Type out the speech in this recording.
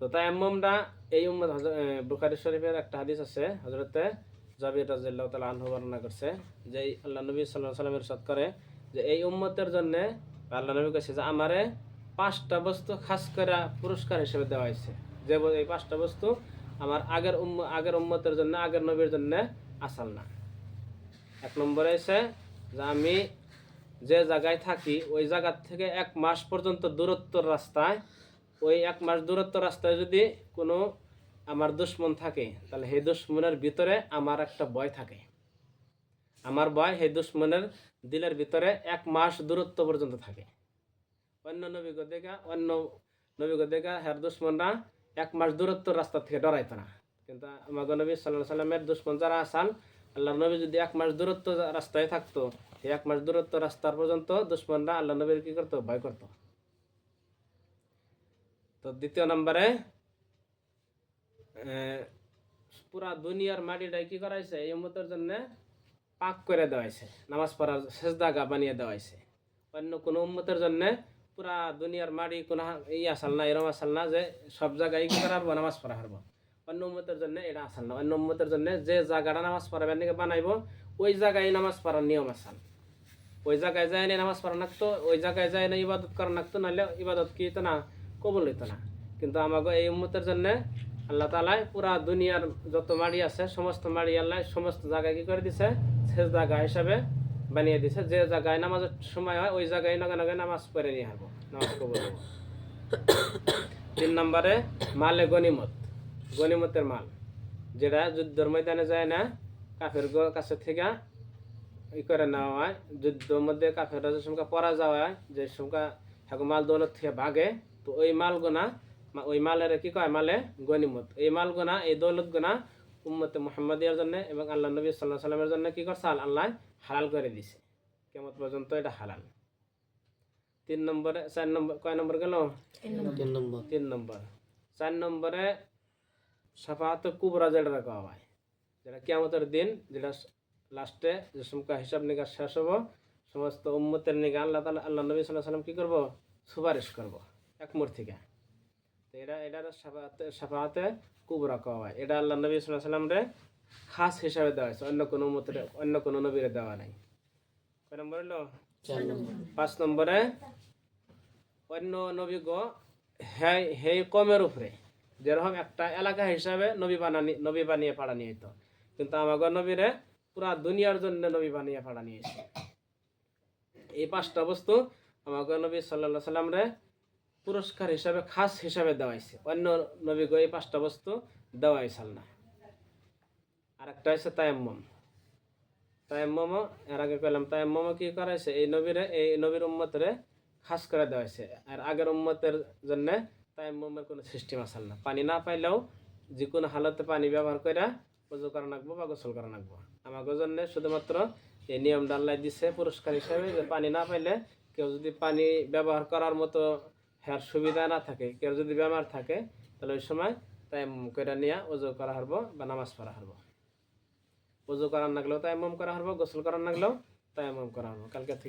তো তায়াম্মুমটা এই উম্মত বুখারি শরীফের একটা হাদিস আছে হজরতে জাবির রাজিল্লাহ তালা আনহু বর্ণনা করছে যে আল্লাহ নবী সাল্লাহ সাল্লামের সাদ করে যে এই উম্মতের জন্য আল্লাহ নবী কাছে যে আমারে পাঁচটা বস্তু খাস করে পুরস্কার হিসেবে দেওয়া হয়েছে। যে এই পাঁচটা বস্তু আমার আগের উম্ম, আগের উম্মতের জন্য, আগের নবীর জন্য আসাল না। এক নম্বরে এসে যে আমি যে জায়গায় থাকি, ওই জায়গার থেকে এক মাস পর্যন্ত দূরত্বর রাস্তায় ওই এক মাস দূরত্ব রাস্তায় যদি কোনো আমার দুশ্মন থাকে, তাহলে সেই দুশ্মনের ভিতরে আমার একটা ভয় থাকে। আমার ভয় সেই দুশ্মনের দিলের ভিতরে এক মাস দূরত্ব পর্যন্ত থাকে। অন্য নবীগ দেখা, অন্য নবীগ দেখা হ্যার দুশ্মনরা এক মাস দূরত্ব রাস্তা থেকে ডরাইতো না। কিন্তু আমাকে নবী সাল্লাহ সাল্লামের দুশ্মন যারা আসান আল্লাহ নবী যদি এক মাস দূরত্ব রাস্তায় থাকতো এক মাস দূরত্ব রাস্তার পর্যন্ত দুশ্মনরা আল্লাহ নবীর কি করতো? ভয় করতো। তো দ্বিতীয় নম্বরে পুরা দুনিয়ার মাটিটাই কি করা এই উম্মতের জন্য পাক করে দেওয়া হয়েছে নামাজ পড়ার সেজদাগা বানিয়ে দেওয়া হয়েছে অন্য কোনো উম্মতের জন্য পুরা দুনিয়ার মাটি কোনো ই আসাল না, এরম আসাল না যে সব জায়গায় কি করা হারবো নামাজ পড়া হারবো অন্য উম্মতের জন্য এটা আসাল না। অন্য উম্মতের জন্য যে জায়গাটা নামাজ পড়াবেন নাকি বানাইবো, ওই জায়গায় নামাজ পড়ার নিয়ম আসাল। ওই জায়গায় যায় না নামাজ পড়া নাকতো, ওই জায়গায় যায় না ইবাদত করা নাকতো, নাহলে ইবাদত কি হতো না? কবল হইতো না। কিন্তু আমাকে এই উম্মতের জন্য আল্লাহ তালায় পুরা দুনিয়ার যত মাড়ি আছে, সমস্ত মাড়ি আল্লাহ সমস্ত জায়গায় কি করে দিছে? শেষ জায়গা হিসাবে বানিয়ে দিছে। যে জায়গায় নামাজের সময় হয়, ওই জায়গায় নগে নগে নামাজ পড়ে নিয়ে হারবো নামাজ কবল তিন নম্বরে, মালে গনিমত। গনিমতের মাল। যেটা যুদ্ধর ময়দানে যায় না, কাফের কাছে থেকে ই করে নেওয়া হয়। যুদ্ধের মধ্যে কাফের যে সময় পরা যাওয়া হয়, যে সময় হ্যাঁ মাল দৌলত থেকে ভাগে তো ওই মালগুনা মা- ওই মালের কি কয়? মালে গনিমত। এই মালগুনা এই দৌলত গুনা উম্মতে মোহাম্মদিয়ার জন্য এবং আল্লাহ নবী সাল্লাহ সাল্লামের জন্য কি করছে? আল- আল্লাহ হালাল করে দিছে। কেমন পর্যন্ত এটা হালাল। তিন নম্বরে চার নম্বর কয় নম্বর গেল? তিন নম্বর। তিন নম্বর। চার নম্বরে সাফাত কুবরা যেটা রাখা হয়। যেটা কেমতের দিন যেটা লাস্টে যে সমকা হিসাব নিকাশ শেষ হব সমস্ত উম্মতের নিকা আল্লাহ তালা আল্লাহ নবী সাল্লাহ সাল্লাম কী করব? সুপারিশ করব একমুর থেকে। তো এটা এটা সাফাতে সাফাতে কুবরা কওয়া হয় এটা আল্লাহ নবী সাল্লাহ সাল্লাম রে খাস হিসাবে দেওয়া হয়েছে। অন্য কোনো উম্মতের অন্য কোনো নবীরে দেওয়া নাই। কয় নম্বর হলো পাঁচ নম্বরে অন্য নবী নবীগ হ্যাঁ হেই কমের উপরে। যেরকম একটা এলাকা হিসাবে নবী বানানি নবী বানিয়ে পাড়া নিয়ে যেত কিন্তু আমাগো নবীরে পুরা দুনিয়ার জন্য নবী বানিয়ে পাড়া নিয়েছে এই পাঁচটা বস্তু আমাগো নবী সাল্লা সাল্লাম রে পুরস্কার হিসাবে, খাস হিসাবে দেওয়াইছে। অন্য নবীগ এই পাঁচটা বস্তু দেওয়া হয়েছে না। আরেকটা হচ্ছে তায়াম্মম। তায়াম্মমও এর আগে পেলাম তায়াম্মমও কি করাইছে? এই নবীরে, এই নবীর উম্মতরে খাস করে দেওয়া হয়েছে আর আগের উম্মতের জন্য তায়াম্মমের কোনো সিস্টেম আসল না। পানি না পাইলেও যে কোনো হালতে পানি ব্যবহার করে উজু করা লাগবো বা গোসল করা লাগবো আমাকে জন্য শুধুমাত্র এই নিয়ম ডাল্লাই দিছে পুরস্কার হিসাবে যে পানি না পাইলে কেউ যদি পানি ব্যবহার করার মতো হ্যার সুবিধা না থাকে, কেউ যদি বেমার থাকে, তাহলে ওই সময় তাই করে নিয়ে উজু করা হারবো বা নামাজ পড়া হারবো। অজু করার লাগলেও মম করা হারবো, গোসল করার লাগলেও মম করা হারবো। কালকে থেকে